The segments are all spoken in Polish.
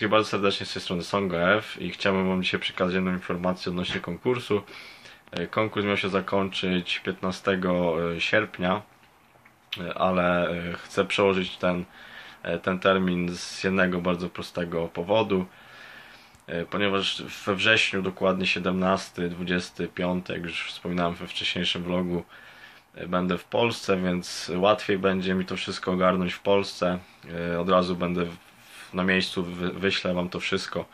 Wszystkich bardzo serdecznie z tej strony SongOF i chciałbym Wam dzisiaj przekazać jedną informację odnośnie konkursu. E, Konkurs miał się zakończyć 15 e, sierpnia, e, ale chcę przełożyć ten, ten termin z jednego bardzo prostego powodu. Ponieważ we wrześniu, dokładnie 17, 25, jak już wspominałem we wcześniejszym vlogu, będę w Polsce, więc łatwiej będzie mi to wszystko ogarnąć w Polsce. Od razu będę na miejscu, wy- wyślę Wam to wszystko.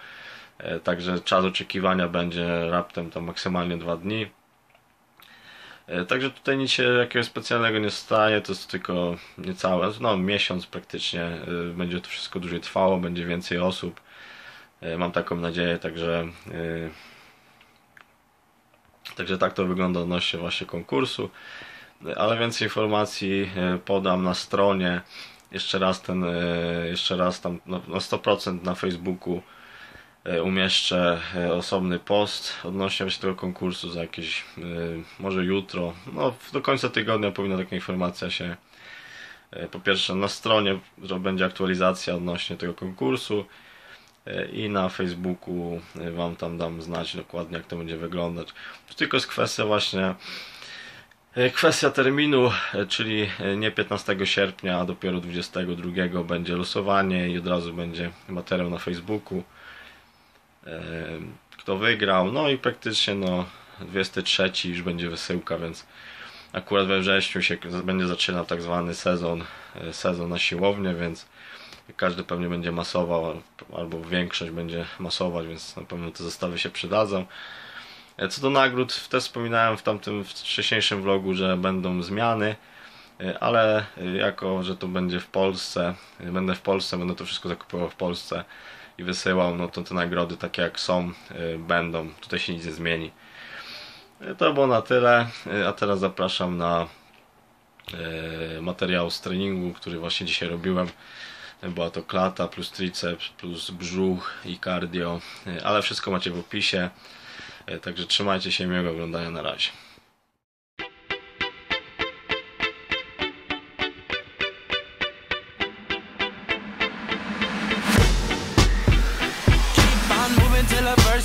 E, Także czas oczekiwania będzie raptem tam maksymalnie dwa dni. E, Także tutaj nic się jakiegoś specjalnego nie staje, to jest tylko niecałe, no miesiąc praktycznie. e, Będzie to wszystko dłużej trwało, będzie więcej osób. Mam taką nadzieję, także Także tak to wygląda odnośnie właśnie konkursu. Ale więcej informacji podam na stronie. Jeszcze raz ten, e, jeszcze raz tam no, na 100% na Facebooku e, umieszczę e, osobny post odnośnie właśnie tego konkursu za jakieś, może jutro, no do końca tygodnia powinna taka informacja się po pierwsze na stronie, że będzie aktualizacja odnośnie tego konkursu i na Facebooku Wam tam dam znać dokładnie jak to będzie wyglądać. To tylko jest kwestia właśnie kwestia terminu, e, czyli e, nie 15 sierpnia, a dopiero 22 będzie losowanie i od razu będzie materiał na Facebooku. E, Kto wygrał, no i praktycznie no 23 już będzie wysyłka, więc akurat we wrześniu się będzie zaczynał tak zwany sezon, e, sezon na siłownię, więc każdy pewnie będzie masował, albo większość będzie masować, więc na pewno te zestawy się przydadzą. E, Co do nagród, też wspominałem w tamtym wcześniejszym vlogu, że będą zmiany, e, ale e, jako, że to będzie w Polsce, będę w Polsce, będę to wszystko zakupował w Polsce i wysyłał, no to te nagrody takie jak są będą, tutaj się nic nie zmieni. To było na tyle, a teraz zapraszam na materiał z treningu, który właśnie dzisiaj robiłem. Była to klata plus triceps plus brzuch i cardio, ale wszystko macie w opisie. E, Także trzymajcie się miłego oglądania na razie.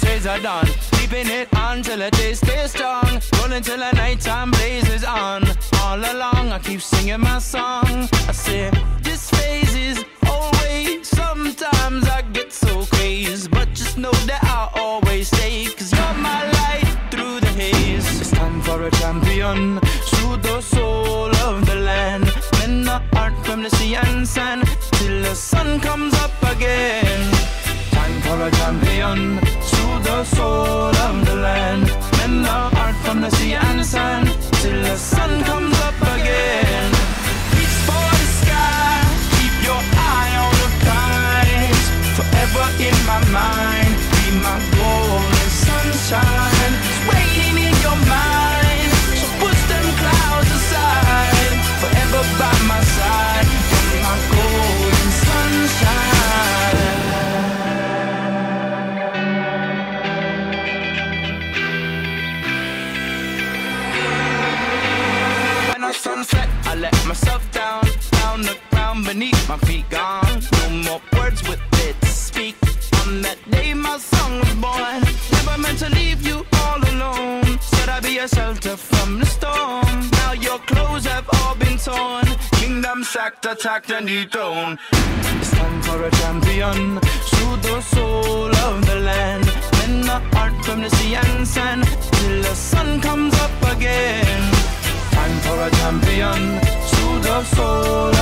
Days are done. Keeping it on till the day stays strong. Rolling till the nighttime blazes on. All along, I keep singing my song. I say, from the sea and sand. Till the sun comes up again. Time for a champion through the soul of the land. Men the art from the sea and sand till the sun comes up again. Reach for the sky, keep your eye on the prize. Forever in my mind, be my beneath my feet gone. No more words with it to speak. On that day my song was born. Never meant to leave you all alone. Said I'd be a shelter from the storm. Now your clothes have all been torn. Kingdom sacked, attacked and dethroned. It's time for a champion. Through the soul of the land. Men the art from the sea and sand. Till the sun comes up again. Time for a champion, through the soul